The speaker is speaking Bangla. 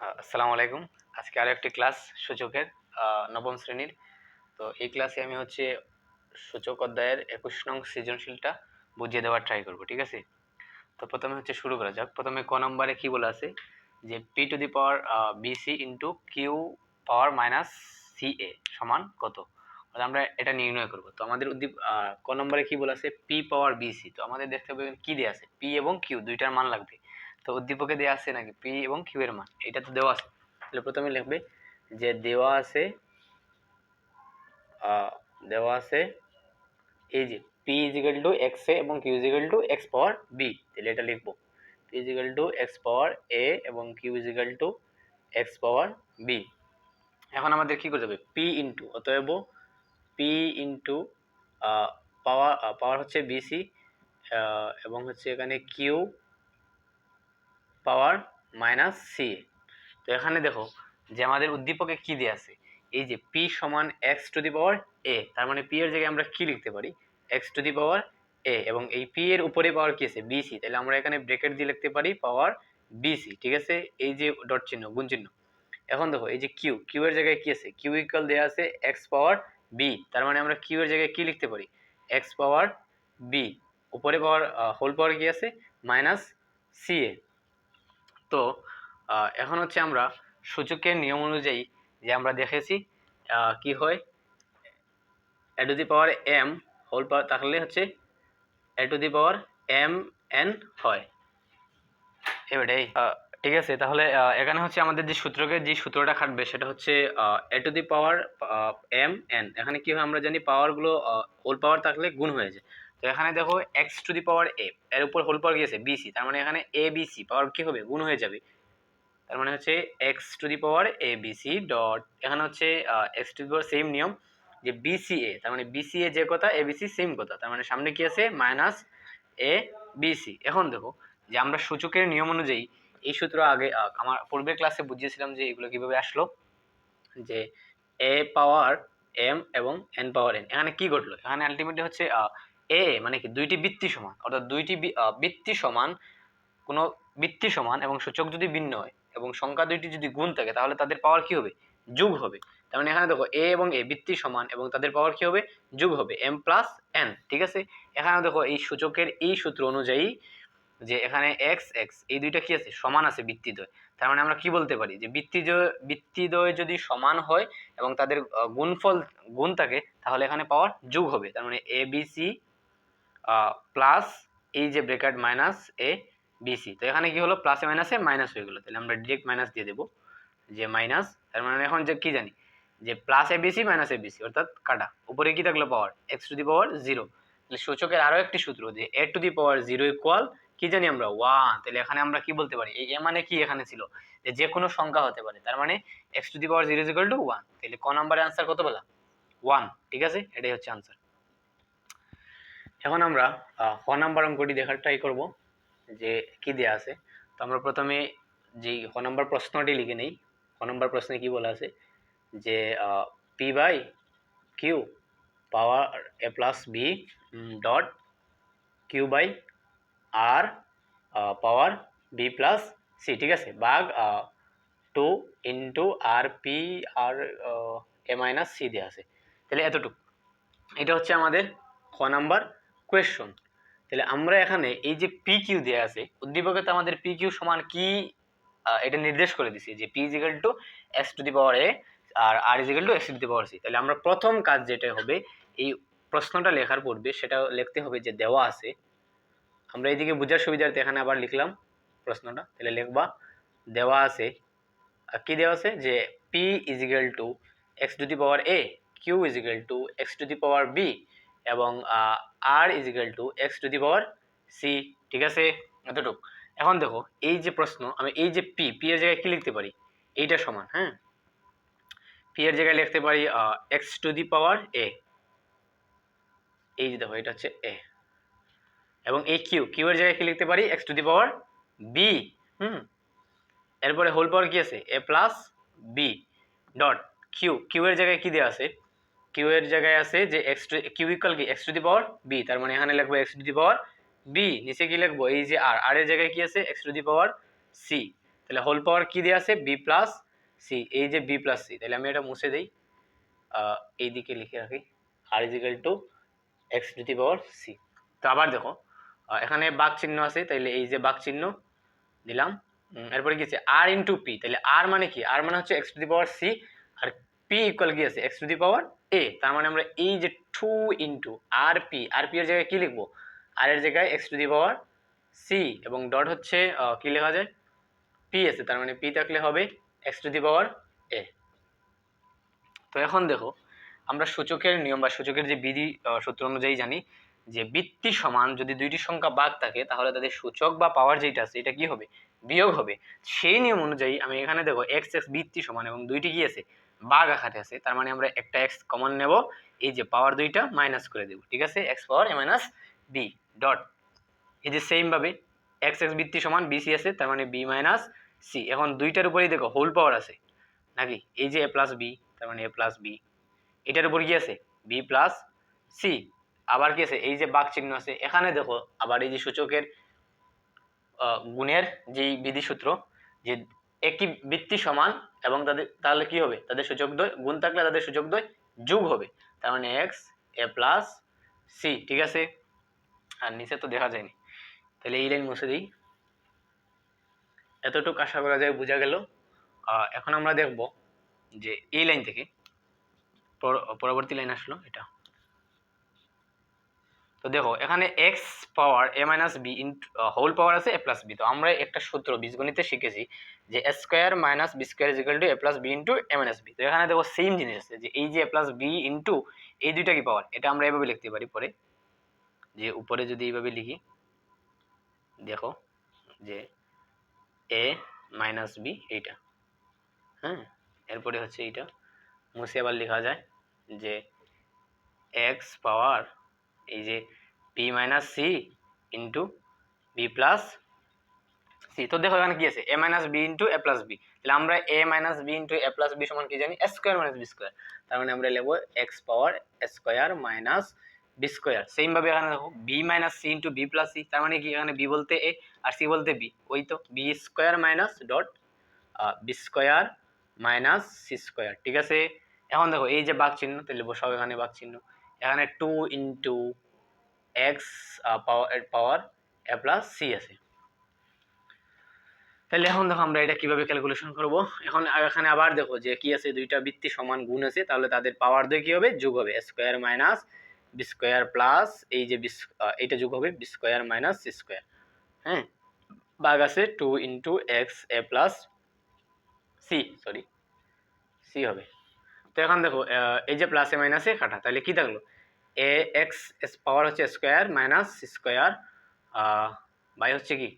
আহ, আসসালামু আলাইকুম। আজকে আরও একটি ক্লাস সূচকের নবম শ্রেণির। তো এই ক্লাসে আমি হচ্ছে সূচক অধ্যায়ের একুশ নং সৃজনশীলটা বুঝিয়ে দেওয়ার ট্রাই করব ঠিক আছে? তো প্রথমে হচ্ছে শুরু করা যাক। প্রথমে ক নম্বরে কি বলা আছে? যে P to the power BC into Q power minus C A সমান কত? আমরা এটা নির্ণয় করব। তো আমাদের উদ্দীপ ক নম্বরে কি বলা আছে? পি পাওয়ার বিসি তো আমাদের দেখতে হবে কি দেওয়া আছে? পি এবং কিউ দুইটার মান লাগবে। তো উদ্দীপকে দেওয়া আছে নাকি? পি এবং কিউ এর মান। এটা তো দেওয়া আছে। তাহলে প্রথমে লিখবে যে দেওয়া আছে দেওয়া আছে এই যে P equal to X A এবং Q equal to X power B. তাহলে এটা লিখব। P equal to X power A এবং Q equal to X power B. এখন আমাদের কি করতে হবে? পি ইন্টু, অতএব পি ইন্টু পাওয়ার পাওয়ার হচ্ছে বিসি এবং হচ্ছে এখানে কিউ পাওয়ার মাইনাস সি। তো এখানে দেখো যে আমাদের উদ্দীপকে কি দেওয়া আছে? এই যে পি সমান এক্স টু দি পাওয়ার এ, তার মানে পি এর জায়গায় আমরা কি লিখতে পারি? X to the power A, এবং এই পি এর উপরে পাওয়ার কি আছে? বিসি তাহলে আমরা এখানে ব্রেকেট দিয়ে লিখতে পারি পাওয়ার বিসি ঠিক আছে? এই যে ডট চিহ্ন, গুণ চিহ্ন। এখন দেখো, এই যে কিউ কিউ এর জায়গায় কি আছে? কিউ ইকুয়াল দেওয়া আছে এক্স পাওয়ার বি, তার মানে আমরা কিউ এর জায়গায় কি লিখতে পারি? এক্স পাওয়ার বি, উপরে পাওয়ার হোল পাওয়ার কি আছে? Minus C A. তো এখন হচ্ছে আমরা সূচকের নিয়ম অনুযায়ী যে আমরা দেখেছি কি হয়? A to the power M whole power তাহলে হচ্ছে A to the power M N হয়। এবারে ঠিক আছে, তাহলে এখানে হচ্ছে আমাদের যে সূত্রকে যে সূত্রটা খাটবে সেটা হচ্ছে A to the power M N এখানে কি হয় আমরা জানি পাওয়ারগুলো হোল পাওয়ার থাকলে গুণ হয়ে যায়। তো এখানে দেখো এক্স টু দি পাওয়ার এ এর উপর হোল পাওয়ার গিয়েছে বিসি তার মানে এখানে এ বিসি পাওয়ার কি হবে? গুণ হয়ে যাবে। তার মানে হচ্ছে X to the power A BC dot এখানে হচ্ছে X to the power same নিয়ম যে বিসিএ তার মানে বিসিএ যে কথা এ বিসি সেম কথা। তার মানে সামনে কি আছে? মাইনাস এ বিসি এখন দেখো যে আমরা সূচকের নিয়ম অনুযায়ী এই সূত্র আগে আমার পূর্বের ক্লাসে বুঝিয়েছিলাম যে এগুলো কীভাবে আসলো? যে এ পাওয়ার এম এবং এন পাওয়ার এন এখানে কি ঘটলো? এখানে আলটিমেটলি হচ্ছে এ মানে কি? দুইটি বৃত্তি সমান। অর্থাৎ দুইটি বৃত্তি সমান, কোনো বৃত্তি সমান এবং সূচক যদি ভিন্ন হয় এবং সংখ্যা দুইটি যদি গুণ থাকে, তাহলে তাদের পাওয়ার কি হবে? যোগ হবে। তার মানে এখানে দেখো এ এবং এ বৃত্তি সমান এবং তাদের পাওয়ার কি হবে? যোগ হবে। এম প্লাস এন ঠিক আছে? এখানে দেখো এই সূচকের এই সূত্র অনুযায়ী যে এখানে এক্স এক্স এই দুইটা কি আছে? সমান আছে বৃত্তিদ্বয়। তার মানে আমরা কি বলতে পারি? যে বৃত্তিদ্বয় বৃত্তিদ্বয় যদি সমান হয় এবং তাদের গুণফল, গুণ থাকে, তাহলে এখানে পাওয়ার যোগ হবে। তার মানে এ বি সি প্লাস এই যে ব্রেকেট মাইনাস এ বিসি তো এখানে কি হলো? প্লাসে মাইনাসে মাইনাস হয়ে গেলো। তাহলে আমরা ডিরেক্ট মাইনাস দিয়ে দেবো। যে মাইনাস তার মানে এখন যে কি জানি? যে plus A BC minus A BC অর্থাৎ কাটা। উপরে কি থাকল? Power X to the power zero তাহলে সূচকের আরও একটি সূত্র যে A to the power zero equal কি জানি আমরা? ওয়ান তাহলে এখানে আমরা কি বলতে পারি? এই এ মানে কি এখানে ছিল? যে যে কোনো সংখ্যা হতে পারে। তার মানে X to the power zero equal to one তাহলে ক নাম্বারের আনসার কত বলা ওয়ান ঠিক আছে? এটাই হচ্ছে আনসার এখন আমরা ক নাম্বার অঙ্কটি দেখার ট্রাই করব, যে কি দেয়া আছে। তো আমরা প্রথমে যেই ক নাম্বার প্রশ্নটি লিখে নেই ক নাম্বার প্রশ্নে কি বলা আছে? যে P by Q power A plus B dot Q by R power B plus C ঠিক আছে? বাঘ two into R P R A minus C দেওয়া আছে। তাহলে এতটুকু। এটা হচ্ছে আমাদের খ নাম্বার কোয়েশ্চন তাহলে আমরা এখানে এই যে পি কিউ দেওয়া আছে, উদ্দীপকে তো আমাদের পি কিউ সমান কি এটা নির্দেশ করে দিছি যে P equal to X to the power A R R equal to X to the power C তাহলে আমরা প্রথম কাজ যেটা হবে, এই প্রশ্নটা লেখার পূর্বে সেটা লিখতে হবে যে দেওয়া আছে। আমরা এইদিকে বোঝার সুবিধার্থে এখানে আবার লিখলাম প্রশ্নটা। তাহলে লিখবা, দেওয়া আছে। আর কি দেওয়া আছে? যে P equal to X to the power A Q equal to X to the power B এবং R is equal to X to the power C ঠিক আছে? এতটুকু। এখন দেখো, এই যে প্রশ্ন, আমি এই যে পি পি এর জায়গায় কি লিখতে পারি? এইটা সমান হ্যাঁ? পি এর জায়গায় লিখতে পারি এক্স টু দি পাওয়ার এ এই যে দেখো, এটা হচ্ছে এ এবং এই কিউ কিউ এর জায়গায় কি লিখতে পারি? X to the power B হুম? এরপরে হোল পাওয়ার কি আছে? A plus B dot Q Q এর জায়গায় কি দেওয়া আছে? কিউ এর জায়গায় আছে যে এক্স টু কিউ ইকুয়াল কি? X to the power B তার মানে এখানে লিখব X to the power B নিচে কি লিখব? এই যে আর আর এর জায়গায় কি আছে? X to the power C তাহলে হোল পাওয়ার কি দেওয়া আছে? বি প্লাস সি এই যে বি প্লাস সি তাহলে আমি এটা মুছে দিই এই দিকে লিখে রাখি R equal to X to the power C তো আবার দেখো এখানে বাঘ চিহ্ন আছে, তাইলে এই যে বাঘ চিহ্ন দিলাম এরপরে কি আছে? আর ইন্টু পি তাহলে আর মানে কি? আর মানে হচ্ছে X to the power C R P equal কি আছে? এক্স টু দি পাওয়ার এ তার মানে আমরা এই যে two into R P R P এর জায়গায় কি লিখব? আর এর জায়গায় X to the power C এবং ডট হচ্ছে কি লেখা যায়? পি আছে, তার মানে পি থাকলে হবে এক্স টু দি পাওয়ার এ তো এখন দেখো, আমরা সূচকের নিয়ম বা সূচকের যে বিধি সূত্র অনুযায়ী জানি, যে বৃত্তি সমান যদি দুইটি সংখ্যা বাদ থাকে, তাহলে তাদের সূচক বা পাওয়ার যেটা আছে, এটা কি হবে? বিয়োগ হবে। সেই নিয়ম অনুযায়ী আমি এখানে দেখো এক্স এক্স বৃত্তি সমান, এবং দুইটি কি আছে? বাঘ আকারে আছে, তার মানে আমরা একটা এক্স কমন নেব, এই যে পাওয়ার দুইটা মাইনাস করে দেব, ঠিক আছে? X power A minus B dot এই যে সেম ভাবে এক্স এক্স বৃত্তি সমান বিসি আছে, তার মানে বি মাইনাস সি এখন দুইটার উপরেই দেখো হোল পাওয়ার আছে, নাকি? এই যে এ প্লাস বি তার মানে এ প্লাস বি এটার উপর কি আছে? বি প্লাস সি আবার কি আছে? এই যে বাঘ চিহ্ন আছে, এখানে দেখো, আবার এই যে সূচকের গুণের যেই বিধিসূত্র, যে একই বৃত্তি সমান এবং তাদের, তাহলে কি হবে? তাদের সূচক দ্বয়, গুণ থাকলে তাদের সূচক দ্বয় যোগ হবে। তার মানে এক্স এ প্লাস সি ঠিক আছে? আর নিচে তো দেখা যায়নি। তাহলে এই লাইন মুছে দিই। এতটুকু আশা করা যায়, বোঝা গেল। এখন আমরা দেখব যে এই লাইন থেকে পর- পরবর্তী লাইন আসলো এটা। তো দেখো, এখানে X power A minus B in whole power আছে এ প্লাস বি তো আমরা একটা সূত্র বীজগণিতে শিখেছি যে A square minus B square is equal to A plus B into A minus B তো এখানে দেখো সেম জিনিস আছে যে এই যে এ প্লাস বি ইন্টু এই দুইটা কি পাওয়ার এটা আমরা এভাবে লিখতে পারি পরে। যে উপরে যদি এইভাবে লিখি, দেখো যে এ মাইনাস বি এইটা হ্যাঁ? এরপরে হচ্ছে এইটা। মুছে আবার লেখা যায় যে এক্স পাওয়ার এই যে P minus C into B plus C তো দেখো এখানে কি আছে? A minus B into A plus B তাহলে আমরা A minus B into A plus B সমান কি জানি? A square minus B square তার মানে আমরা লিখব X power square minus B square same ভাবে এখানে দেখো B minus C into B plus C তার মানে কি এখানে বি বলতে এ আর সি বলতে বি ওই তো B square minus dot B square minus C square ঠিক আছে? এখন দেখো, এই যে বাঘ চিহ্ন তাহলে বসাও এখানে বাঘ চিহ্ন এখানে two into X power power A plus C আছে। তাহলে এখন দেখো আমরা এটা কীভাবে ক্যালকুলেশন করব? এখন এখানে আবার দেখো যে কি আছে, দুইটা বৃত্তি সমান গুণ আছে, তাহলে তাদের পাওয়ার দিয়ে কি হবে? যোগ হবে। Square minus B square plus এই যে বি এইটা যোগ হবে B square minus C square হ্যাঁ? বাঘ আছে two into X A plus C sorry C হবে। তো এখন দেখো এই যে প্লাসে মাইনাসে কাটা, তাহলে কি থাকল? এ এক্স পাওয়ার হচ্ছে স্কোয়ার মাইনাস স্কোয়ার বাই হচ্ছে কি?